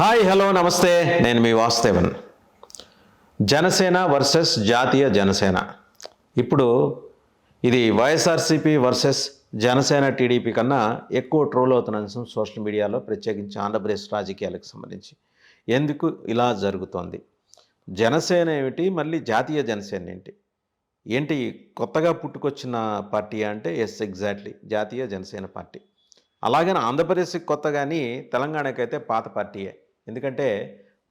Hi hello నమస్తే. నేను మీ Vasudevan. Janasena versus జాతీయ జనసేన. ఇప్పుడు ఇది వైఎస్ఆర్సీపీ వర్సెస్ జనసేన టీడీపీ కన్నా ఎక్కువ ట్రోల్ అవుతున్న అంశం సోషల్ మీడియాలో ప్రత్యేకించి ఆంధ్రప్రదేశ్ రాజకీయాలకు సంబంధించి. ఎందుకు ఇలా జరుగుతోంది? జనసేన ఏమిటి? మళ్ళీ జాతీయ జనసేన ఏంటి? ఏంటి కొత్తగా పుట్టుకొచ్చిన పార్టీ అంటే? ఎస్ ఎగ్జాక్ట్లీ జాతీయ జనసేన పార్టీ. అలాగని ఆంధ్రప్రదేశ్కి కొత్త కానీ తెలంగాణకైతే పాత పార్టీయే. ఎందుకంటే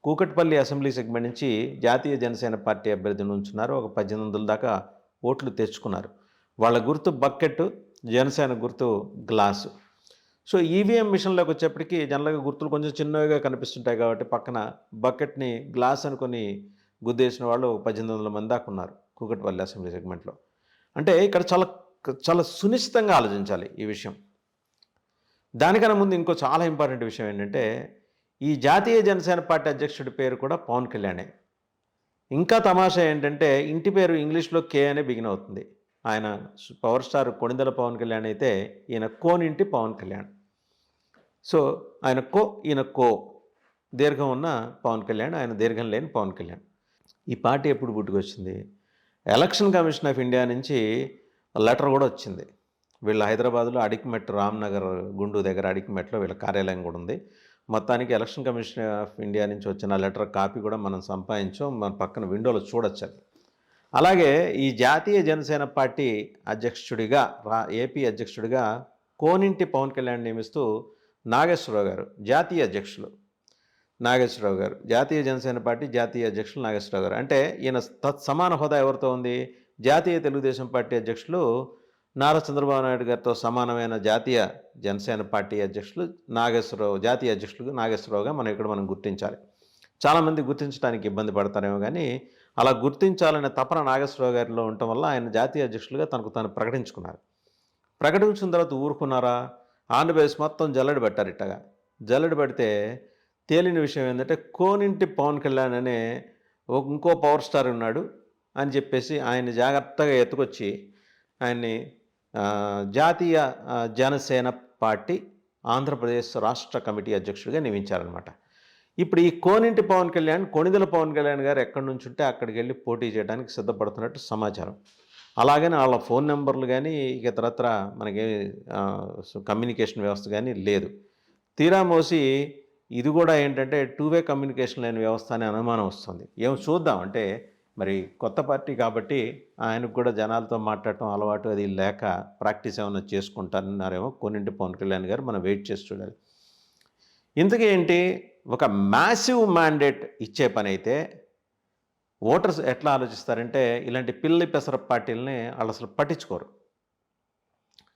కూకట్పల్లి అసెంబ్లీ సెగ్మెంట్ నుంచి జాతీయ జనసేన పార్టీ అభ్యర్థిని ఉంచున్నారు. ఒక పద్దెనిమిది వందల దాకా ఓట్లు తెచ్చుకున్నారు. వాళ్ళ గుర్తు బకెట్ జనసేన గుర్తు గ్లాసు. సో ఈవీఎం మిషన్లోకి వచ్చేప్పటికి జనరల్గా గుర్తులు కొంచెం చిన్నవిగా కనిపిస్తుంటాయి కాబట్టి పక్కన బకెట్ని గ్లాస్ అనుకొని గుద్దేసిన వాళ్ళు పద్దెనిమిది వందల మంది దాకా ఉన్నారు కూకట్పల్లి అసెంబ్లీ సెగ్మెంట్లో. అంటే ఇక్కడ చాలా చాలా సునిశ్చితంగా ఆలోచించాలి ఈ విషయం. దానికన్నా ముందు ఇంకో చాలా ఇంపార్టెంట్ విషయం ఏంటంటే ఈ జాతీయ జనసేన పార్టీ అధ్యక్షుడి పేరు కూడా పవన్ కళ్యాణే. ఇంకా తమాషా ఏంటంటే ఇంటి పేరు ఇంగ్లీష్లో కే అనే బిగిన్ అవుతుంది. ఆయన పవర్ స్టార్ కొణిదల పవన్ కళ్యాణ్ అయితే ఈయన కోనింటి పవన్ కళ్యాణ్. సో ఆయన కో ఈయన కో. దీర్ఘం ఉన్న పవన్ కళ్యాణ్ ఆయన దీర్ఘం లేని పవన్ కళ్యాణ్. ఈ పార్టీ ఎప్పుడు పుట్టుకొచ్చింది? ఎలక్షన్ కమిషన్ ఆఫ్ ఇండియా నుంచి లెటర్ కూడా వచ్చింది. వీళ్ళ హైదరాబాద్లో అడికిమెట్ రామ్నగర్ గుండు దగ్గర అడికిమెట్లో వీళ్ళ కార్యాలయం కూడా ఉంది. మొత్తానికి ఎలక్షన్ కమిషన్ ఆఫ్ ఇండియా నుంచి వచ్చిన లెటర్ కాపీ కూడా మనం సంపాదించాం. మన పక్కన విండోలో చూడొచ్చు అది. అలాగే ఈ జాతీయ జనసేన పార్టీ అధ్యక్షుడిగా రా ఏపీ అధ్యక్షుడిగా కోనింటి పవన్ కళ్యాణ్ నియమిస్తూ నాగేశ్వరరావు గారు జాతీయ అధ్యక్షులు. నాగేశ్వరరావు గారు జాతీయ జనసేన పార్టీ జాతీయ అధ్యక్షులు నాగేశ్వరరావు గారు. అంటే ఈయన తత్ సమాన హోదా ఎవరితో ఉంది? జాతీయ తెలుగుదేశం పార్టీ అధ్యక్షులు నారా చంద్రబాబు నాయుడు గారితో సమానమైన జాతీయ జనసేన పార్టీ అధ్యక్షులు నాగేశ్వరరావు జాతీయ అధ్యక్షులు నాగేశ్వరరావుగా మనం ఇక్కడ మనం గుర్తించాలి. చాలామంది గుర్తించడానికి ఇబ్బంది పడతారేమో కానీ అలా గుర్తించాలనే తపన నాగేశ్వరరావు గారిలో ఉండటం వల్ల ఆయన జాతీయ అధ్యక్షులుగా తనకు తాను ప్రకటించుకున్నారు. ప్రకటించిన తర్వాత ఊరుకున్నారా? ఆంధ్రప్రదేశ్ మొత్తం జల్లడి పెట్టారు ఇట్టగా. జల్లడి పెడితే తేలిన విషయం ఏంటంటే కోనింటి పవన్ కళ్యాణ్ అనే ఇంకో పవర్ స్టార్ ఉన్నాడు అని చెప్పేసి ఆయన జాగ్రత్తగా ఎత్తుకొచ్చి ఆయన్ని జాతీయ జనసేన పార్టీ ఆంధ్రప్రదేశ్ రాష్ట్ర కమిటీ అధ్యక్షుడిగా నియమించారనమాట ఇప్పుడు ఈ కోనింటి పవన్ కళ్యాణ్ కొణిదల పవన్ కళ్యాణ్ గారు ఎక్కడి నుంచి ఉంటే అక్కడికి వెళ్ళి పోటీ చేయడానికి సిద్ధపడుతున్నట్టు సమాచారం. అలాగని వాళ్ళ ఫోన్ నెంబర్లు కానీ ఇక ఇతరత్ర మనకి కమ్యూనికేషన్ వ్యవస్థ కానీ లేదు. తీరా మోసి ఇది కూడా ఏంటంటే టూ వే కమ్యూనికేషన్ లేని వ్యవస్థ అనే అనుమానం వస్తుంది. ఏం చూద్దాం అంటే మరి కొత్త పార్టీ కాబట్టి ఆయనకు కూడా జనాలతో మాట్లాడటం అలవాటు అది లేక ప్రాక్టీస్ ఏమైనా చేసుకుంటారన్నారేమో కొన్నింటి పవన్ కళ్యాణ్ గారు మనం వెయిట్ చేసి చూడాలి. ఇంతకీ ఒక మ్యాసివ్ మ్యాండేట్ ఇచ్చే పని అయితే ఓటర్స్ ఎట్లా ఆలోచిస్తారంటే ఇలాంటి పిల్లి పెసర పార్టీలని వాళ్ళు అసలు పట్టించుకోరు.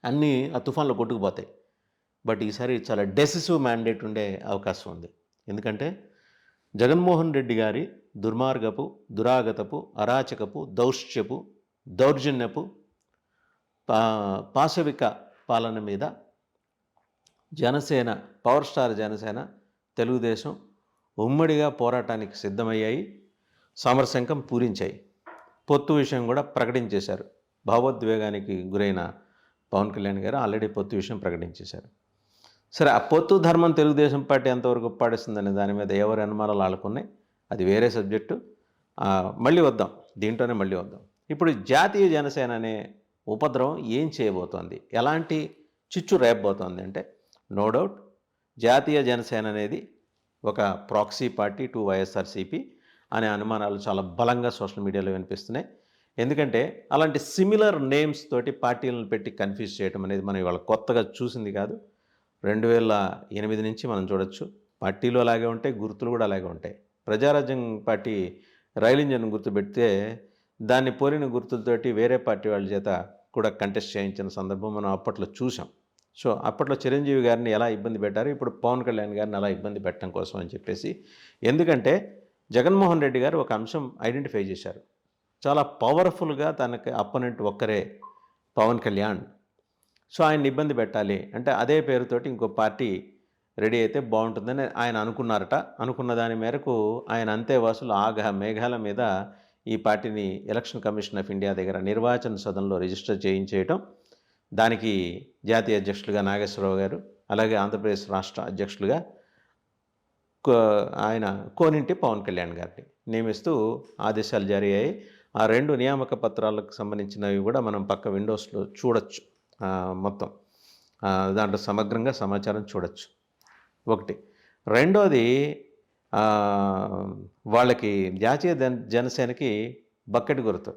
అన్నీ ఆ తుఫాన్లో కొట్టుకుపోతాయి. బట్ ఈసారి చాలా డెసిసివ్ మ్యాండేట్ ఉండే అవకాశం ఉంది. ఎందుకంటే జగన్మోహన్ రెడ్డి గారి దుర్మార్గపు దురాగతపు అరాచకపు దౌష్ట్యపు దౌర్జన్యపు పా పాశవిక పాలన మీద జనసేన పవర్ స్టార్ జనసేన తెలుగుదేశం ఉమ్మడిగా పోరాటానికి సిద్ధమయ్యాయి. సమరశంకం పూరించాయి. పొత్తు విషయం కూడా ప్రకటించేశారు. భావోద్వేగానికి గురైన పవన్ కళ్యాణ్ గారు ఆల్రెడీ పొత్తు విషయం ప్రకటించేశారు. సరే ఆ పొత్తు ధర్మం తెలుగుదేశం పార్టీ ఎంతవరకు పాటిస్తుందనే దాని మీద ఎవరి అనుమానాలు ఆడుకున్నాయి అది వేరే సబ్జెక్టు. మళ్ళీ వద్దాం. దీంట్లోనే మళ్ళీ వద్దాం. ఇప్పుడు జాతీయ జనసేన అనే ఉపద్రవం ఏం చేయబోతోంది? ఎలాంటి చిచ్చు రేపబోతోంది అంటే నో డౌట్ జాతీయ జనసేన అనేది ఒక ప్రాక్సీ పార్టీ టు వైఎస్ఆర్సీపీ అనే అనుమానాలు చాలా బలంగా సోషల్ మీడియాలో వినిపిస్తున్నాయి. ఎందుకంటే అలాంటి సిమిలర్ నేమ్స్ తోటి పార్టీలను పెట్టి కన్ఫ్యూజ్ చేయడం అనేది మనం ఇవాళ కొత్తగా చూసింది కాదు. రెండు వేల ఎనిమిది నుంచి మనం చూడొచ్చు. పార్టీలు అలాగే ఉంటాయి గుర్తులు కూడా అలాగే ఉంటాయి. ప్రజారాజ్యం పార్టీ రైలు ఇంజన్ గుర్తు పెడితే దాన్ని పోలిన గుర్తులతోటి వేరే పార్టీ వాళ్ళ చేత కూడా కంటెస్ట్ చేయించిన సందర్భం మనం అప్పట్లో చూసాం సో అప్పట్లో చిరంజీవి గారిని ఎలా ఇబ్బంది పెట్టారు? ఇప్పుడు పవన్ కళ్యాణ్ గారిని అలా ఇబ్బంది పెట్టడం కోసం అని చెప్పేసి. ఎందుకంటే జగన్మోహన్ రెడ్డి గారు ఒక అంశం ఐడెంటిఫై చేశారు. చాలా పవర్ఫుల్గా తనకి అపోనెంట్ ఒక్కరే పవన్ కళ్యాణ్. సో ఆయన్ని ఇబ్బంది పెట్టాలి. అంటే అదే పేరుతోటి ఇంకో పార్టీ రెడీ అయితే బాగుంటుందని ఆయన అనుకున్నారట. అనుకున్న దాని మేరకు ఆయన అంతేవాసులు ఆగ మేఘాల మీద ఈ పార్టీని ఎలక్షన్ కమిషన్ ఆఫ్ ఇండియా దగ్గర నిర్వాచన సదనంలో రిజిస్టర్ చేయించేయటం. దానికి జాతీయ అధ్యక్షులుగా నాగేశ్వరరావు గారు అలాగే ఆంధ్రప్రదేశ్ రాష్ట్ర అధ్యక్షులుగా కో- ఆయన కోనింటి పవన్ కళ్యాణ్ గారిని నియమిస్తూ ఆదేశాలు జారీ అయ్యాయి. ఆ రెండు నియామక పత్రాలకు సంబంధించినవి కూడా మనం పక్క విండోస్లో చూడొచ్చు. మొత్తం. దాంట్లో సమగ్రంగా సమాచారం చూడొచ్చు. ఒకటి. రెండోది వాళ్ళకి జాతీయ జనసేనకి బకెట్ గుర్తు.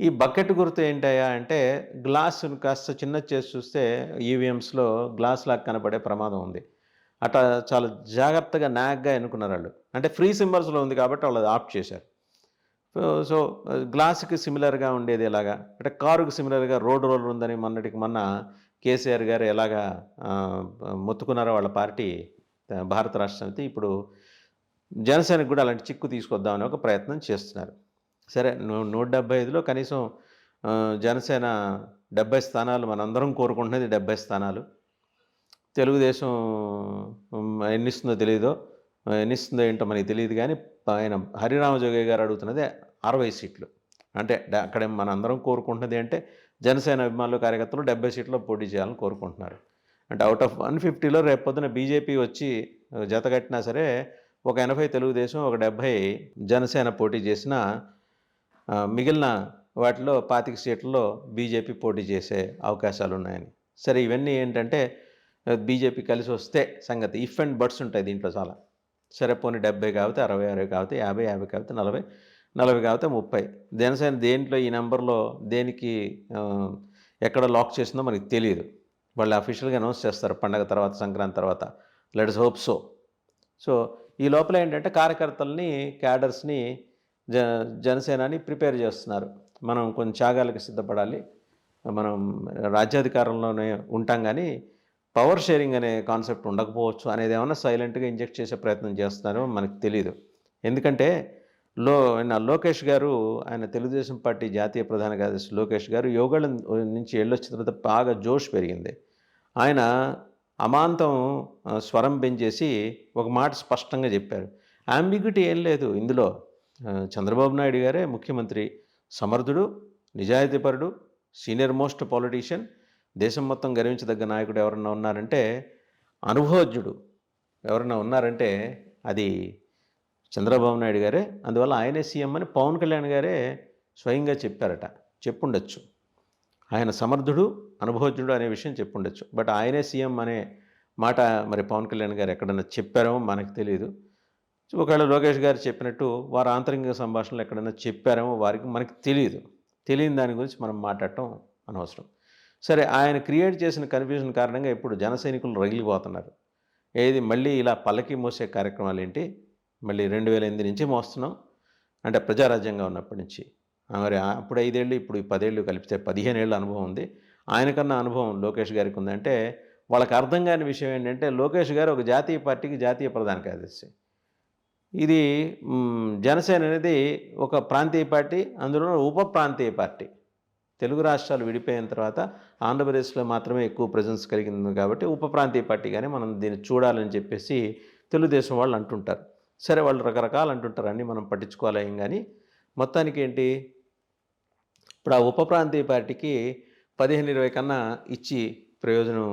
ఈ బకెట్ గుర్తు ఏంటయ్యా అంటే గ్లాసును కాస్త చిన్న చేసి చూస్తే ఈవీఎంస్లో గ్లాస్ లాగా కనపడే ప్రమాదం ఉంది. అట్లా చాలా జాగ్రత్తగా నాగ్గా ఎన్నుకున్నారు వాళ్ళు. అంటే ఫ్రీ సింబల్స్లో ఉంది కాబట్టి వాళ్ళు ఆప్ట్ చేశారు. సో గ్లాస్కి సిమిలర్గా ఉండేది ఎలాగా? అంటే కారుకు సిమిలర్గా రోడ్ రోలర్ ఉందని మొన్నటికి మొన్న కేసీఆర్ గారు ఎలాగా ఆ, మొత్తుకున్నారో వాళ్ళ పార్టీ భారత రాష్ట్ర సమితి ఇప్పుడు జనసేనకు కూడా అలాంటి చిక్కు తీసుకొద్దామని ఒక ప్రయత్నం చేస్తున్నారు. సరే నూట డెబ్బై ఐదులో కనీసం జనసేన డెబ్బై స్థానాలు మనందరం కోరుకుంటున్నది డెబ్బై స్థానాలు. తెలుగుదేశం ఎన్నిస్తుందో తెలియదో ఎన్నిస్తుందో ఏంటో మనకి తెలియదు కానీ ఆయన హరిరామజోగయ్య గారు అడుగుతున్నది అరవై సీట్లు. అంటే అక్కడ మన అందరం కోరుకుంటున్నది అంటే జనసేన అభిమానులు కార్యకర్తలు డెబ్బై సీట్లో పోటీ చేయాలని కోరుకుంటున్నారు. అంటే అవుట్ ఆఫ్ వన్ ఫిఫ్టీలో రేపు పొద్దున బీజేపీ వచ్చి జతగట్టినా సరే ఒక ఎనభై తెలుగుదేశం ఒక డెబ్భై జనసేన పోటీ చేసిన మిగిలిన వాటిలో పాతిక సీట్లలో బీజేపీ పోటీ చేసే అవకాశాలు ఉన్నాయని. సరే ఇవన్నీ ఏంటంటే బీజేపీ కలిసి వస్తే సంగతి. ఇఫ్ అండ్ బర్డ్స్ ఉంటాయి దీంట్లో చాలా. సరే పోనీ డెబ్బై కాబట్టి అరవై అరవై కాబట్టి యాభై యాభై కాబట్టి నలభై. నలభై కాకపోతే ముప్పై. జనసేన దేంట్లో ఈ నెంబర్లో దేనికి ఎక్కడ లాక్ చేసిందో మనకి తెలియదు వాళ్ళు అఫీషియల్గా అనౌన్స్ చేస్తారు పండగ తర్వాత సంక్రాంతి తర్వాత. లెట్స్ హోప్ సో సో ఈ లోపల ఏంటంటే కార్యకర్తల్ని క్యాడర్స్ని జ జనసేనని ప్రిపేర్ చేస్తున్నారు. మనం కొన్ని త్యాగాలకు సిద్ధపడాలి. మనం రాజ్యాధికారంలోనే ఉంటాం కానీ పవర్ షేరింగ్ అనే కాన్సెప్ట్ ఉండకపోవచ్చు అనేది ఏమైనా సైలెంట్గా ఇంజెక్ట్ చేసే ప్రయత్నం చేస్తున్నారో మనకు తెలియదు ఎందుకంటే లో నా లోకేష్ గారు ఆయన తెలుగుదేశం పార్టీ జాతీయ ప్రధాన కార్యదర్శి లోకేష్ గారు యోగాల నుంచి వెళ్ళొచ్చిన తర్వాత బాగా జోష్ పెరిగింది. ఆయన అమాంతం స్వరం పెంచేసి ఒక మాట స్పష్టంగా చెప్పారు. అంబిగ్యూటీ ఏం లేదు ఇందులో. చంద్రబాబు నాయుడు గారే ముఖ్యమంత్రి సమర్థుడు నిజాయితీపరుడు సీనియర్ మోస్ట్ పాలిటీషియన్ దేశం మొత్తం గర్వించదగ్గ నాయకుడు ఎవరన్నా ఉన్నారంటే అనుభవజ్ఞుడు ఎవరన్నా ఉన్నారంటే అది చంద్రబాబు నాయుడు గారే. అందువల్ల ఆయనే సీఎం అని పవన్ కళ్యాణ్ గారే స్వయంగా చెప్పారట. చెప్పుండొచ్చు. ఆయన సమర్థుడు అనుభవజ్ఞుడు అనే విషయం చెప్పుండొచ్చు. బట్ ఆయనే సీఎం అనే మాట మరి పవన్ కళ్యాణ్ గారు ఎక్కడన్నా చెప్పారో మనకు తెలియదు ఒకవేళ లోకేష్ గారు చెప్పినట్టు వారు ఆంతరిక సంభాషణలు ఎక్కడైనా చెప్పారేమో వారికి మనకి తెలియదు తెలియని దాని గురించి మనం మాట్లాడటం అనవసరం. సరే ఆయన క్రియేట్ చేసిన కన్ఫ్యూజన్ కారణంగా ఇప్పుడు జన సైనికులు రగిలిపోతున్నారు. ఏది మళ్ళీ ఇలా పల్లకి మోసే కార్యక్రమాలు ఏంటి? మళ్ళీ రెండు వేల ఎనిమిది నుంచి మోస్తున్నాం. అంటే ప్రజారాజ్యంగా ఉన్నప్పటి నుంచి. మరి అప్పుడు ఐదేళ్ళు ఇప్పుడు ఈ పదేళ్ళు కలిపితే పదిహేను ఏళ్ళ అనుభవం ఉంది. ఆయనకన్నా అనుభవం లోకేష్ గారికి ఉందంటే వాళ్ళకి అర్థం కాని విషయం ఏంటంటే లోకేష్ గారు ఒక జాతీయ పార్టీకి జాతీయ ప్రధాన కార్యదర్శి. ఇది జనసేన అనేది ఒక ప్రాంతీయ పార్టీ అందులో ఉప ప్రాంతీయ పార్టీ. తెలుగు రాష్ట్రాలు విడిపోయిన తర్వాత ఆంధ్రప్రదేశ్లో మాత్రమే ఎక్కువ ప్రజెన్స్ కలిగింది కాబట్టి ఉప ప్రాంతీయ పార్టీగానే మనం దీన్ని చూడాలని చెప్పేసి తెలుగుదేశం వాళ్ళు అంటుంటారు. సరే వాళ్ళు రకరకాలు అంటుంటారు అన్నీ మనం పట్టించుకోలేం కానీ మొత్తానికి ఏంటి ఇప్పుడు ఆ ఉప ప్రాంతీయ పార్టీకి పదిహేను ఇరవై కన్నా ఇచ్చి ప్రయోజనం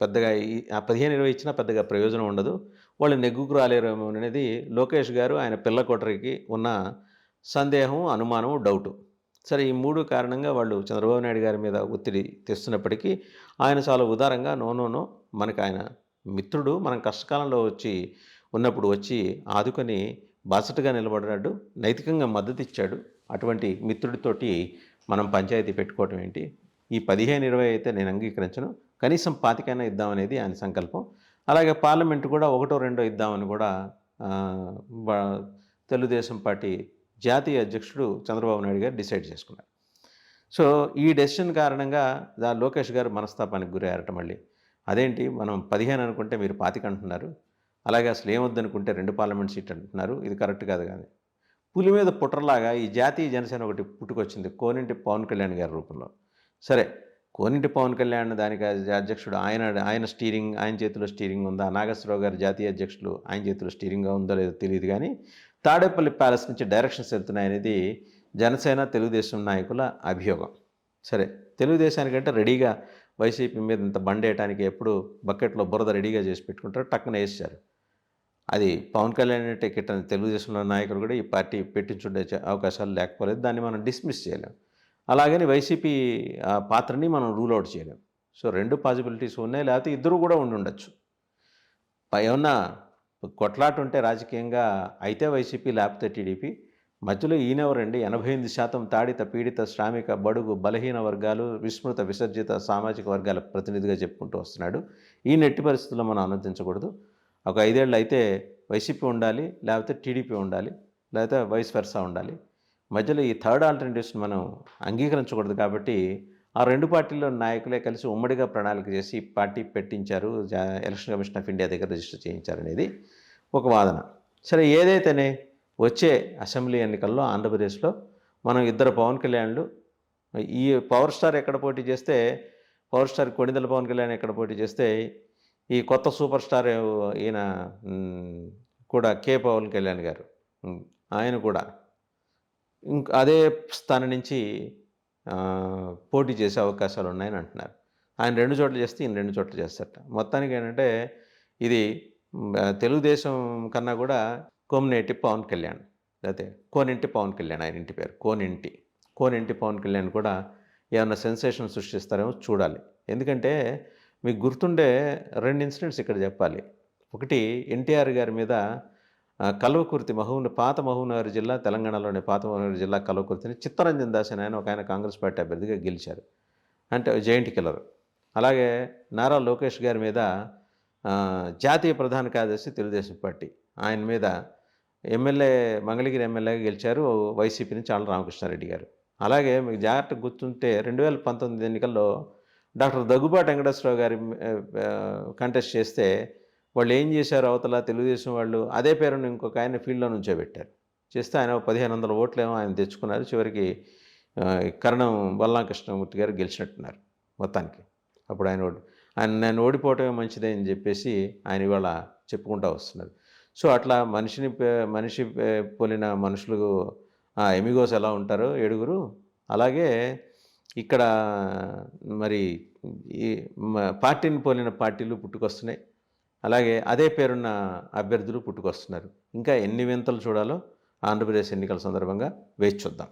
పెద్దగా ఆ పదిహేను ఇరవై ఇచ్చినా పెద్దగా ప్రయోజనం ఉండదు. వాళ్ళు నెగ్గుకు రాలేరేమో అనేది లోకేష్ గారు ఆయన పిల్ల కొట్టరికి ఉన్న సందేహం అనుమానం డౌటు. సరే ఈ మూడు కారణంగా వాళ్ళు చంద్రబాబు నాయుడు గారి మీద ఒత్తిడి తెస్తున్నప్పటికీ ఆయన చాలా ఉదారంగా నో నో నో మనకు ఆయన మిత్రుడు మనం కష్టకాలంలో వచ్చి ఉన్నప్పుడు వచ్చి ఆదుకొని బాసటగా నిలబడ్డాడు నైతికంగా మద్దతు ఇచ్చాడు అటువంటి మిత్రుడితోటి మనం పంచాయతీ పెట్టుకోవటం ఏంటి? ఈ పదిహేను ఇరవై అయితే నేను అంగీకరించను. కనీసం పాతికైనా ఇద్దామనేది ఆయన సంకల్పం. అలాగే పార్లమెంట్ కూడా ఒకటో రెండో ఇద్దామని కూడా తెలుగుదేశం పార్టీ జాతీయ అధ్యక్షుడు చంద్రబాబు నాయుడు గారు డిసైడ్ చేసుకున్నారు. సో ఈ డెసిషన్ కారణంగా దా లోకేష్ గారు మనస్తాపానికి గురయ్యారట మళ్ళీ. అదేంటి? మనం పదిహేను అనుకుంటే మీరు పాతిక అంటున్నారు. అలాగే అసలు ఏమొద్దనుకుంటే రెండు పార్లమెంట్ సీట్ అంటున్నారు. ఇది కరెక్ట్ కాదు కానీ. పులి మీద పుట్రలాగా ఈ జాతీయ జనసేన ఒకటి పుట్టుకొచ్చింది కోనింటి పవన్ కళ్యాణ్ గారి రూపంలో. సరే కోనింటి పవన్ కళ్యాణ్ దానికి అధ్యక్షుడు ఆయన ఆయన స్టీరింగ్ ఆయన చేతిలో స్టీరింగ్ ఉందా? నాగేశ్వరరావు గారు జాతీయ అధ్యక్షులు ఆయన చేతిలో స్టీరింగ్గా ఉందో లేదో తెలియదు కానీ తాడేపల్లి ప్యాలెస్ నుంచి డైరెక్షన్స్ వెళ్తున్నాయనేది జనసేన తెలుగుదేశం నాయకుల అభియోగం. సరే తెలుగుదేశానికంటే రెడీగా వైసీపీ మీద ఇంత బండేయటానికి ఎప్పుడు బకెట్లో బురద రెడీగా చేసి పెట్టుకుంటారు టక్కున వేసారు అది పవన్ కళ్యాణ్ టికెట్ అని తెలుగుదేశంలో నాయకులు కూడా ఈ పార్టీ పెట్టించుండే అవకాశాలు లేకపోలేదు. దాన్ని మనం డిస్మిస్ చేయలేం. అలాగని వైసీపీ ఆ పాత్రని మనం రూల్ అవుట్ చేయలేం. సో రెండు పాసిబిలిటీస్ ఉన్నాయి. లేకపోతే ఇద్దరు కూడా ఉండి ఉండొచ్చు. పై ఏమన్నా కొట్లాట ఉంటే రాజకీయంగా అయితే వైసీపీ లేకపోతే టీడీపీ. మధ్యలో ఈయనెవరండి ఎనభై ఎనిమిది శాతం తాడిత పీడిత శ్రామిక బడుగు బలహీన వర్గాలు విస్మృత విసర్జిత సామాజిక వర్గాల ప్రతినిధిగా చెప్పుకుంటూ వస్తున్నాడు. ఈ నెట్టి పరిస్థితుల్లో మనం ఆనందించకూడదు. ఒక ఐదేళ్ళు అయితే వైసీపీ ఉండాలి లేకపోతే టీడీపీ ఉండాలి లేకపోతే వైస్ వెర్సా ఉండాలి. మధ్యలో ఈ థర్డ్ ఆల్టర్నేటివ్స్ని మనం అంగీకరించకూడదు కాబట్టి ఆ రెండు పార్టీల్లో నాయకులే కలిసి ఉమ్మడిగా ప్రణాళిక చేసి పార్టీ పెట్టించారు. జా- ఎలక్షన్ కమిషన్ ఆఫ్ ఇండియా దగ్గర రిజిస్టర్ చేయించారు అనేది ఒక వాదన. సరే ఏదైతేనే వచ్చే అసెంబ్లీ ఎన్నికల్లో ఆంధ్రప్రదేశ్లో మనం ఇద్దరు పవన్ కళ్యాణ్లు ఈ పవర్ స్టార్ ఎక్కడ పోటీ చేస్తే పవర్ స్టార్ కొణిదల పవన్ కళ్యాణ్ ఎక్కడ పోటీ చేస్తే ఈ కొత్త సూపర్ స్టార్ ఈయన కూడా కే. పవన్ కళ్యాణ్ గారు. ఆయన కూడా. ఇంక అదే స్థానం నుంచి పోటీ చేసే అవకాశాలు ఉన్నాయని అంటున్నారు. ఆయన రెండు చోట్ల చేస్తే ఈయన రెండు చోట్ల చేస్తారట. మొత్తానికి ఏంటంటే ఇది తెలుగుదేశం కన్నా కూడా కోమినేటి పవన్ కళ్యాణ్. లేకపోతే కోనింటి పవన్ కళ్యాణ్ ఆయన ఇంటి పేరు. కోనింటి. కోనింటి పవన్ కళ్యాణ్ కూడా ఏమైనా సెన్సేషన్ సృష్టిస్తారేమో చూడాలి. ఎందుకంటే మీకు గుర్తుండే రెండు ఇన్సిడెంట్స్ ఇక్కడ చెప్పాలి. ఒకటి ఎన్టీఆర్ గారి మీద కల్వకుర్తి మహబూబ్ పాత మహబూబ్నగర్ జిల్లా తెలంగాణలోని పాత మహబూబ్నగర్ జిల్లా కల్వకుర్తిని చిత్తరంజన్ దాస్ అని ఆయన ఒక ఆయన కాంగ్రెస్ పార్టీ అభ్యర్థిగా గెలిచారు. అంటే జైంట్ కిల్లర్. అలాగే నారా లోకేష్ గారి మీద జాతీయ ప్రధాన కార్యదర్శి తెలుగుదేశం పార్టీ. ఆయన మీద ఎమ్మెల్యే మంగళగిరి ఎమ్మెల్యేగా గెలిచారు వైసీపీ నుంచి ఆళ్ళ రామకృష్ణారెడ్డి గారు. అలాగే మీకు జాగ్రత్త గుర్తుంటే రెండు వేల పంతొమ్మిది ఎన్నికల్లో డాక్టర్ దగ్గుబాటి వెంకటేశ్వరరావు గారి కంటెస్ట్ చేస్తే వాళ్ళు ఏం చేశారు అవతల తెలుగుదేశం వాళ్ళు? అదే పేరును ఇంకొక ఆయన ఫీల్డ్లో నుంచోబెట్టారు చేస్తే ఆయన పదిహేను వందల ఓట్లేమో ఆయన తెచ్చుకున్నారు. చివరికి కరణం బలరామకృష్ణమూర్తి గారు గెలిచినట్టున్నారు మొత్తానికి. అప్పుడు ఆయన ఓడి ఆయన నేను ఓడిపోవటమే మంచిదే అని చెప్పేసి ఆయన ఇవాళ చెప్పుకుంటూ వస్తున్నారు. సో అట్లా మనిషిని పే- మనిషి పోలిన మనుషులు ఎమిగోస్ ఎలా ఉంటారో ఏడుగురు అలాగే ఇక్కడ మరి ఈ పార్టీని పోలిన పార్టీలు పుట్టుకొస్తున్నాయి. అలాగే అదే పేరున్న అభ్యర్థులు పుట్టుకొస్తున్నారు. ఇంకా ఎన్ని వింతలు చూడాలో ఆంధ్రప్రదేశ్ ఎన్నికల సందర్భంగా వేచి చూద్దాం.